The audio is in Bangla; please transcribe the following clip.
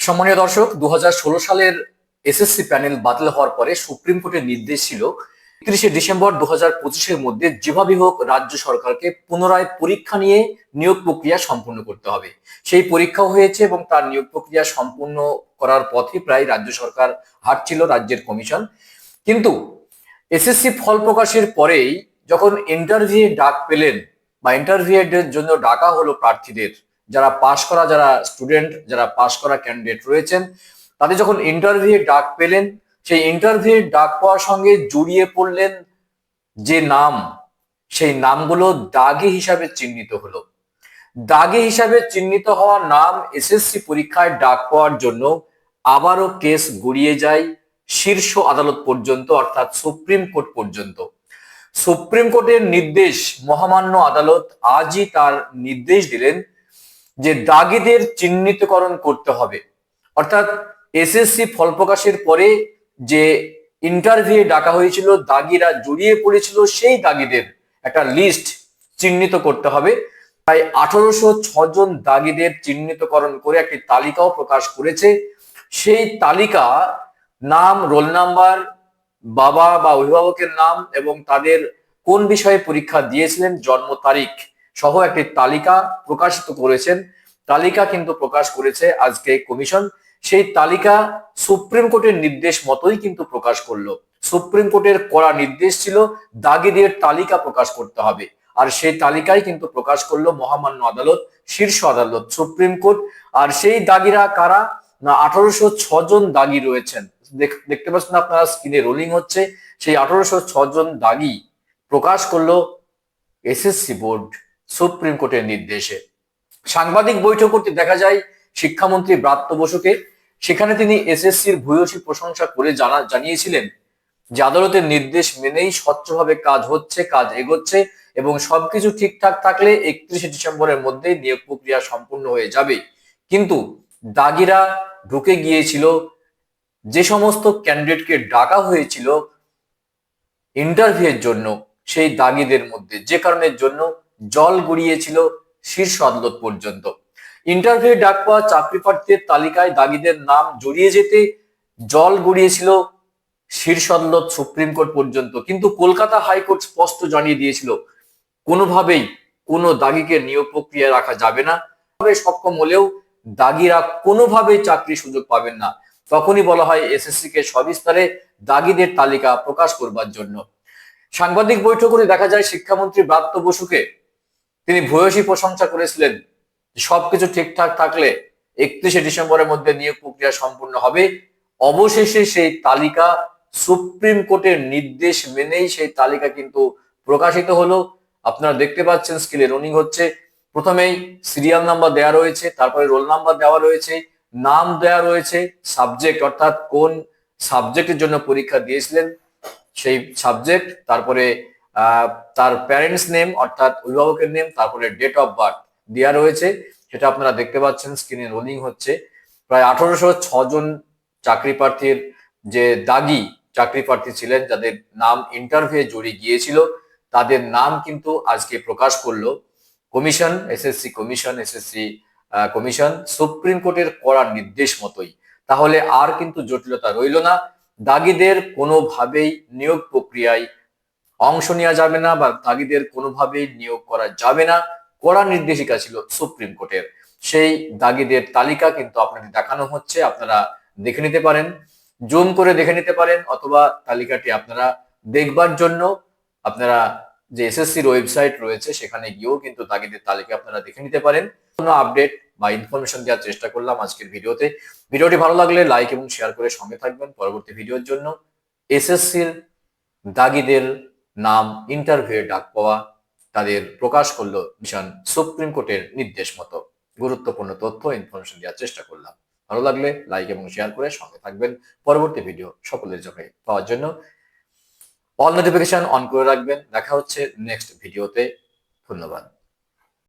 সম্মানীয় দর্শক দু হাজার ষোলো সালের এসএসসি প্যানেল বাতিল হওয়ার পরে সুপ্রিম কোর্টের নির্দেশ ছিল একত্রিশে ডিসেম্বর দু হাজার পঁচিশের মধ্যে যেভাবে হোক রাজ্য সরকারকে পুনরায় পরীক্ষা নিয়ে নিয়োগ প্রক্রিয়া সম্পূর্ণ করতে হবে। সেই পরীক্ষাও হয়েছে এবং তার নিয়োগ প্রক্রিয়া সম্পূর্ণ করার পথে প্রায় রাজ্য সরকার হাঁটছিল রাজ্যের কমিশন। কিন্তু এসএসসি ফল প্রকাশের পরেই যখন ইন্টারভিউ ডাক পেলেন বা ইন্টারভিউয়ের জন্য ডাকা হলো প্রার্থীদের যারা পাশ করা, যারা স্টুডেন্ট যারা পাশ করা ক্যান্ডিডেট রয়েছেন, তাদের যখন ইন্টারভিউ ডাক পেলেন, সেই ইন্টারভিউ ডাক পাওয়ার সঙ্গে জড়িয়ে পড়লেন যে নাম, সেই নামগুলো দাগি হিসাবে চিহ্নিত হলো। দাগি হিসাবে চিহ্নিত হওয়া নাম এসএসসি পরীক্ষায় ডাক পাওয়ার জন্য আবারও কেস গড়িয়ে যায় শীর্ষ আদালত পর্যন্ত, অর্থাৎ সুপ্রিম কোর্ট পর্যন্ত। সুপ্রিম কোর্টের নির্দেশ, মহামান্য আদালত আজই তার নির্দেশ দিলেন যে দাগিদের চিহ্নিতকরণ করতে হবে। অর্থাৎ এসএসসি ফল প্রকাশের পরে যে ইন্টারভিউ ডাকা হয়েছিল, দাগিরা জড়িয়ে পড়েছিল, সেই দাগিদের একটা লিস্ট চিহ্নিত করতে হবে। তাই আঠারোশো জন দাগিদের চিহ্নিতকরণ করে একটি তালিকাও প্রকাশ করেছে। সেই তালিকা নাম রোল নাম্বার বাবা বা অভিভাবকের নাম এবং তাদের কোন বিষয়ে পরীক্ষা দিয়েছিলেন, জন্ম তারিখ সহ একটি তালিকা প্রকাশিত করেছেন। তালিকা কিন্তু প্রকাশ করেছে আজকে কমিশন। সেই তালিকা সুপ্রিম কোর্টের নির্দেশ মতোই কিন্তু প্রকাশ করল। সুপ্রিম কোর্টের করা নির্দেশ ছিল দাগিদের তালিকা প্রকাশ করতে হবে। আর সেই তালিকায় কিন্তু প্রকাশ করল মহামান্য আদালত, শীর্ষ আদালত, সুপ্রিম কোর্ট। আর সেই দাগিরা কারা? না, আঠারোশো জন দাগি রয়েছেন। দেখতে পাচ্ছেন আপনারা স্ক্রিনে রোলিং হচ্ছে। সেই আঠারোশো জন দাগি প্রকাশ করল এসএসসি বোর্ড। সুপ্রিম কোর্টের নির্দেশে। সাংবাদিক বৈঠক করতে দেখা যায়, শিক্ষামন্ত্রী ব্রাত্য বসুকে। সেখানে তিনি এসএসসির ভূয়সী প্রশংসা করে জানা, জানিয়েছিলেন যে আদালতের নির্দেশ মেনেই স্বচ্ছভাবে কাজ হচ্ছে, কাজ এগোচ্ছে এবং সবকিছু ঠিকঠাক থাকলে একত্রিশে ডিসেম্বরের মধ্যেই নিয়োগ প্রক্রিয়া সম্পূর্ণ হয়ে যাবে। কিন্তু দাগিরা ঢুকে গিয়েছিল, যে সমস্ত ক্যান্ডিডেটকে ডাকা হয়েছিল ইন্টারভিউয়ের জন্য, সেই দাগিদের মধ্যে। যে কারণের জন্য জল গড়িয়েছিল শীর্ষ আদালত পর্যন্ত। ইন্টারভিউ ডাক পাওয়া চাকরি প্রার্থীদের তালিকায় দাগিদের নাম জড়িয়ে যেতে জল গড়িয়েছিল শীর্ষ আদালত সুপ্রিম কোর্ট পর্যন্ত। কিন্তু কলকাতা হাইকোর্ট স্পষ্ট জানিয়ে দিয়েছিল, কোনোভাবেই কোনো দাগিকে নিয়োগ প্রক্রিয়ায় রাখা যাবে না। তবে সক্ষম হলেও দাগিরা কোনোভাবেই চাকরি সুযোগ পাবেন না। তখনই বলা হয় এসএসসি কে সবিস্তারে দাগিদের তালিকা প্রকাশ করবার জন্য। সাংবাদিক বৈঠকে দেখা যায়, শিক্ষামন্ত্রী ব্রাত্য বসুকে তিনি ভূয়সী প্রশংসা করেছিলেন সবকিছু ঠিকঠাক থাকলে একত্রিশে ডিসেম্বরের মধ্যে নিয়োগ প্রক্রিয়া সম্পূর্ণ হবে। অবশেষে সেই তালিকা সুপ্রিম কোর্টের নির্দেশ মেনেই সেই তালিকা কিন্তু প্রকাশিত হলো। আপনারা দেখতে পাচ্ছেন স্কিলে রনিং হচ্ছে। প্রথমেই সিরিয়াল নাম্বার দেওয়া রয়েছে, তারপরে রোল নাম্বার দেওয়া রয়েছে, নাম দেওয়া রয়েছে সাবজেক্ট অর্থাৎ কোন সাবজেক্টের জন্য পরীক্ষা দিয়েছিলেন সেই সাবজেক্ট তারপরে তার প্যারেন্টস নেম অর্থাৎ অভিভাবকের নেম তারপরে ডেট অফ বার্থ দেওয়া রয়েছে। সেটা আপনারা দেখতে পাচ্ছেন স্ক্রিনে রোলিং হচ্ছে। প্রায় আঠারোশো ছজন চাকরি প্রার্থীর যে দাগি চাকরি প্রার্থী ছিলেন, যাদের নাম ইন্টারভিউ জড়িয়ে গিয়েছিল, তাদের নাম কিন্তু আজকে প্রকাশ করল commission, SSC commission SSC commission, supreme কোর্টের করার নির্দেশ মতোই। তাহলে আর কিন্তু জটিলতা রইল না। দাগিদের কোনোভাবেই নিয়োগ প্রক্রিয়ায় অংশ নেওয়া যাবে না বা দাগিদের কোনোভাবেই নিয়োগ করা যাবে না, কড়া নির্দেশিকা ছিল সুপ্রিম কোর্টের। সেই দাগিদের তালিকা কিন্তু আপনাদের দেখানো হচ্ছে, আপনারা দেখে নিতে পারেন, জুম করে দেখে নিতে পারেন, অথবা তালিকাটি আপনারা দেখবার জন্য আপনারা যে এসএসসির ওয়েবসাইট রয়েছে, সেখানে গিয়েও কিন্তু দাগিদের তালিকা আপনারা দেখে নিতে পারেন। কোনো আপডেট বা ইনফরমেশন দেওয়ার চেষ্টা করলাম আজকের ভিডিওতে। ভিডিওটি ভালো লাগলে লাইক এবং শেয়ার করে সঙ্গে থাকবেন। পরবর্তী ভিডিওর জন্য এসএসসির দাগিদের নাম ইন্টারভিউ ডাক পাওয়া, তাদের প্রকাশ করল মিশন সুপ্রিম কোর্টের নির্দেশ মতো। গুরুত্বপূর্ণ তথ্য ইনফরমেশন দেওয়ার চেষ্টা করলাম। ভালো লাগলে লাইক এবং শেয়ার করে সঙ্গে থাকবেন। পরবর্তী ভিডিও সকলের জন্য পাওয়ার জন্য। অল নোটিফিকেশন অন করে রাখবেন। দেখা হচ্ছে নেক্সট ভিডিওতে ধন্যবাদ।